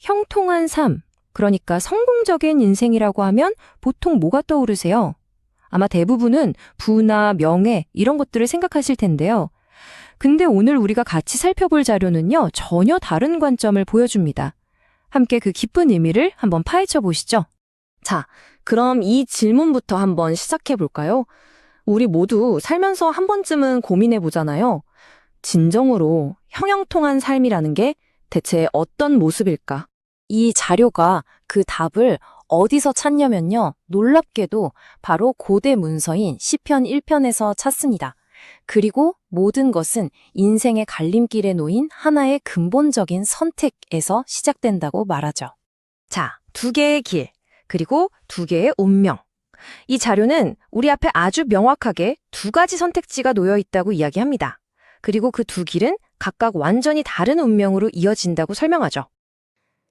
형통한 삶, 그러니까 성공적인 인생이라고 하면 보통 뭐가 떠오르세요? 아마 대부분은 부나 명예, 이런 것들을 생각하실 텐데요. 근데 오늘 우리가 같이 살펴볼 자료는요, 전혀 다른 관점을 보여줍니다. 함께 그 깊은 의미를 한번 파헤쳐 보시죠. 자, 그럼 이 질문부터 한번 시작해 볼까요? 우리 모두 살면서 한 번쯤은 고민해 보잖아요. 진정으로 형형통한 삶이라는 게 대체 어떤 모습일까? 이 자료가 그 답을 어디서 찾냐면요. 놀랍게도 바로 고대 문서인 시편 1편에서 찾습니다. 그리고 모든 것은 인생의 갈림길에 놓인 하나의 근본적인 선택에서 시작된다고 말하죠. 자, 두 개의 길, 그리고 두 개의 운명. 이 자료는 우리 앞에 아주 명확하게 두 가지 선택지가 놓여 있다고 이야기합니다. 그리고 그 두 길은 각각 완전히 다른 운명으로 이어진다고 설명하죠.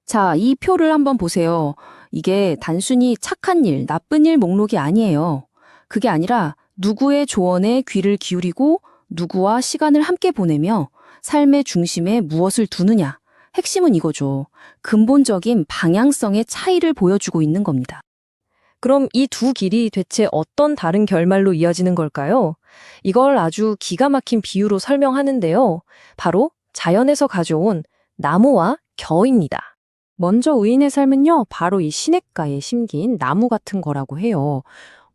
자, 이 표를 한번 보세요. 이게 단순히 착한 일, 나쁜 일 목록이 아니에요. 그게 아니라 누구의 조언에 귀를 기울이고 누구와 시간을 함께 보내며 삶의 중심에 무엇을 두느냐. 핵심은 이거죠. 근본적인 방향성의 차이를 보여주고 있는 겁니다. 그럼 이 두 길이 대체 어떤 다른 결말로 이어지는 걸까요? 이걸 아주 기가 막힌 비유로 설명하는데요. 바로 자연에서 가져온 나무와 겨입니다. 먼저 의인의 삶은요, 바로 이 시냇가에 심긴 나무 같은 거라고 해요.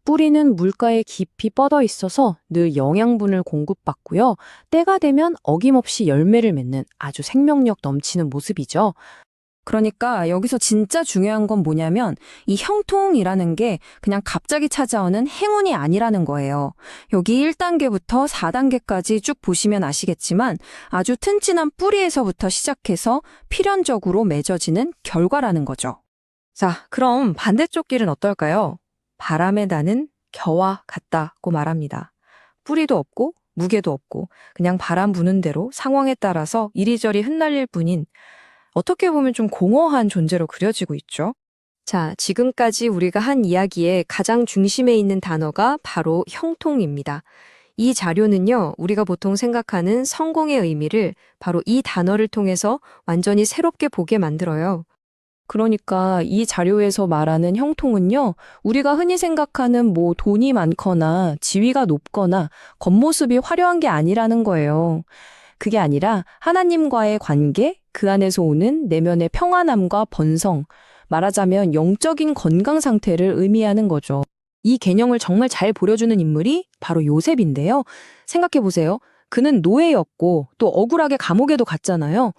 뿌리는 물가에 깊이 뻗어 있어서 늘 영양분을 공급받고요. 때가 되면 어김없이 열매를 맺는 아주 생명력 넘치는 모습이죠. 그러니까 여기서 진짜 중요한 건 뭐냐면 이 형통이라는 게 그냥 갑자기 찾아오는 행운이 아니라는 거예요. 여기 1단계부터 4단계까지 쭉 보시면 아시겠지만 아주 튼튼한 뿌리에서부터 시작해서 필연적으로 맺어지는 결과라는 거죠. 자, 그럼 반대쪽 길은 어떨까요? 바람에 나는 겨와 같다고 말합니다. 뿌리도 없고 무게도 없고 그냥 바람 부는 대로 상황에 따라서 이리저리 흩날릴 뿐인 어떻게 보면 좀 공허한 존재로 그려지고 있죠. 자, 지금까지 우리가 한 이야기의 가장 중심에 있는 단어가 바로 형통입니다. 이 자료는요, 우리가 보통 생각하는 성공의 의미를 바로 이 단어를 통해서 완전히 새롭게 보게 만들어요. 그러니까 이 자료에서 말하는 형통은요, 우리가 흔히 생각하는 뭐 돈이 많거나 지위가 높거나 겉모습이 화려한 게 아니라는 거예요. 그게 아니라 하나님과의 관계, 그 안에서 오는 내면의 평안함과 번성, 말하자면 영적인 건강 상태를 의미하는 거죠. 이 개념을 정말 잘 보여주는 인물이 바로 요셉인데요. 생각해 보세요. 그는 노예였고 또 억울하게 감옥에도 갔잖아요.